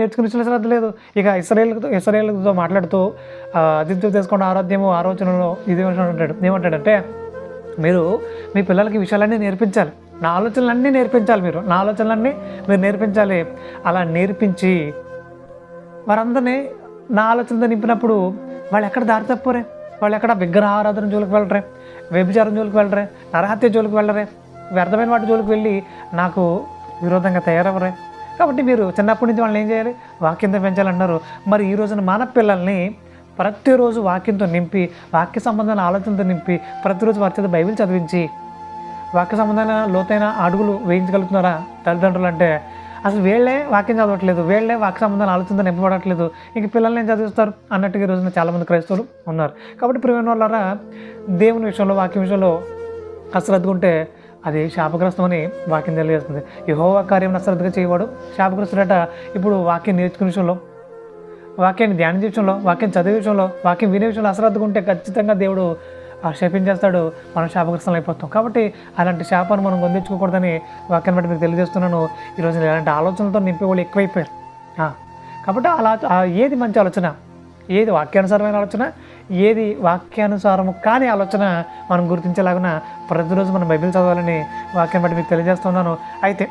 నేర్చుకునే శ్రద్ధ లేదు. ఇక ఇస్రాయేల్తో ఇస్రాయేల్తో మాట్లాడుతూ అతిథి తీసుకున్న ఆరాధ్యము ఆలోచనలో ఇది అంటాడు. ఏమంటాడంటే మీరు మీ పిల్లలకి విషయాలన్నీ నేర్పించాలి. నా ఆలోచనలన్నీ నేర్పించాలి మీరు. నా ఆలోచనలన్నీ మీరు నేర్పించాలి. అలా నేర్పించి వారందరినీ నా ఆలోచనతో నింపినప్పుడు వాళ్ళు ఎక్కడ దారి తప్పురే వాళ్ళు ఎక్కడ విగ్రహ ఆరాధన జోలికి వెళ్ళరే వ్యభిచారం జోలికి వెళ్ళరే నరహత్య జోలికి వెళ్ళరే వ్యర్థమైన వాటి జోలికి వెళ్ళి నాకు విరోధంగా తయారవ్వరే కాబట్టి మీరు చిన్నప్పటి నుంచి వాళ్ళని ఏం చేయాలి? వాక్యంతో పెంచాలన్నారు. మరి ఈ రోజున మన పిల్లల్ని ప్రతిరోజు వాక్యంతో నింపి వాక్య సంబంధమైన ఆలోచనతో నింపి ప్రతిరోజు వారి చేత బైబిల్ చదివించి వాక్య సంబంధమైన లోతైన అడుగులు వేయించగలుగుతున్నారా? తల్లిదండ్రులు అంటే అసలు వీళ్ళే వాక్యం చదవట్లేదు వీళ్ళే వాక్య సంబంధాలు ఆలోచనతో నింపబడట్లేదు. ఇంక పిల్లల్ని ఏం చదివిస్తారు? అన్నట్టుగా ఈ రోజున చాలామంది క్రైస్తవులు ఉన్నారు. కాబట్టి ప్రియమైన వాళ్ళారా దేవుని విషయంలో వాక్యం విషయంలో అశ్రద్ధగా ఉంటే అది శాపగ్రస్తమని వాక్యం తెలియజేస్తుంది. యహోవా కార్యం అశ్రద్ధగా చేయవాడు శాపగ్రస్తుడట. ఇప్పుడు వాక్యం నేర్చుకునే విషయంలో వాక్యాన్ని ధ్యానం విషయంలో వాక్యం చదివే విషయంలో వాక్యం వినే విషయంలో అశ్రద్ధగా ఉంటే ఖచ్చితంగా దేవుడు ఆ శపించేస్తాడు. మనం శాపగ్రస్తం అయిపోతాం. కాబట్టి అలాంటి శాపాన్ని మనం పొందించుకోకూడదని వాక్యాన్ని బట్టి మీకు తెలియజేస్తున్నాను. ఈరోజు ఇలాంటి ఆలోచనలతో నింపే వాళ్ళు ఎక్కువైపోయారు కాబట్టి అలా ఏది మంచి ఆలోచన? ఏది వాక్యానుసారమైన ఆలోచన? ఏది వాక్యానుసారము కాని ఆలోచన మనం గుర్తించేలాగున ప్రతిరోజు మనం బైబిల్ చదవాలని వాక్యం బట్టి మీకు తెలియజేస్తున్నాను అయితే